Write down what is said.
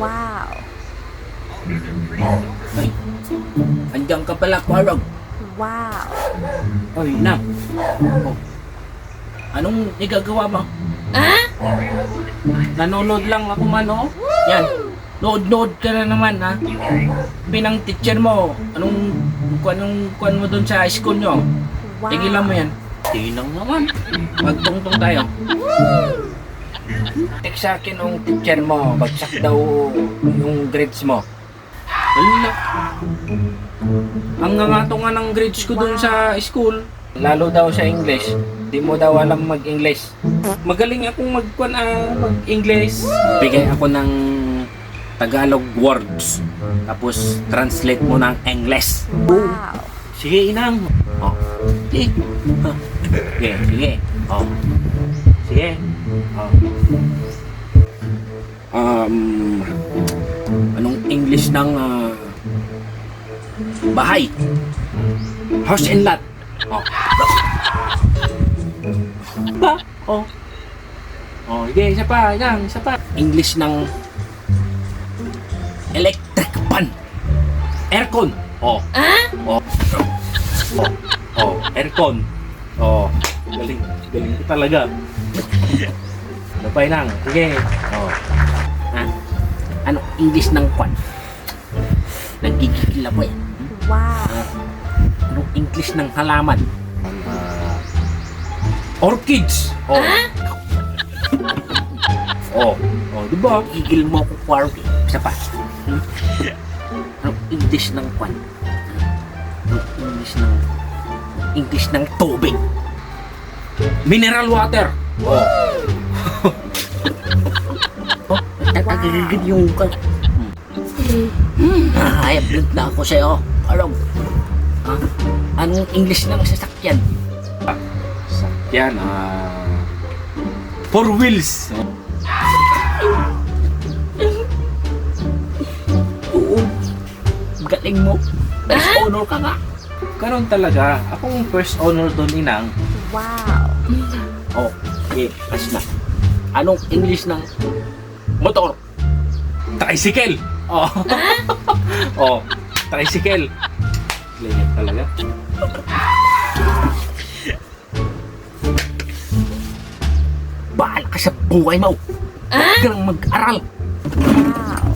Wow. Ay, andyan ka pala, Kwarog. Wow. Ay, na. Oh. Anong igagawa mo? Nanonood lang ako man, oh. Yan. Nood-nood ka na naman, ha? Pinang teacher mo. Anong, kung anong, kuan mo dun sa school nyo? Wow. Tigilan mo yan. Tinang naman. Magtungtong tayo. Tek sa akin ang teacher mo. Bagsak daw yung grades mo. Wala. Ang nga nga ng grades ko dun sa school. Lalo daw sa English. Di mo daw alam mag-English. Magaling akong mag, ah, mag-English. Bigay ako ng Tagalog words. Tapos translate mo ng English. Wow. Sige, inang. Oh. Sige. Sige, sige. Oh. Sige. Oh. Um, anong English ng ah, bahay? House and lot. Oh. Ba? Oh. Oh, sige, isa pa, inang, isa pa. English ng electric pan. Aircon. Oh. Oh. Oh, oh, aircon. Oh, galing, galing ko talaga. Pa lang? Sige. Oh. Ha? Ano English ng kwan? Nagigigil ako eh. Wow. Anong English ng halaman? Ah, orchids. Oh. oh, oh, di ba? Igil mo ako quark. Isa pa. Hmm? Anong English ng kwan? Anong English ng English ng tubig? Mineral water. Oh. oh, tatagigil yung ka. Hmm. Ah, ay, blink na ako sa'yo. Alam. Ha? Anong English ng sasakyan? Sasakyan, ah... four wheels. Oo. Galing mo. First honor ka nga. Ganon talaga. Akong first honor doon, inang. Wow. Oh, okay, pass na. Anong English ng motor? Tricycle! Oh. oh, tricycle. Lilit talaga. Baal ka sa buhay mo. Huwag ka nang mag-aral. Wow.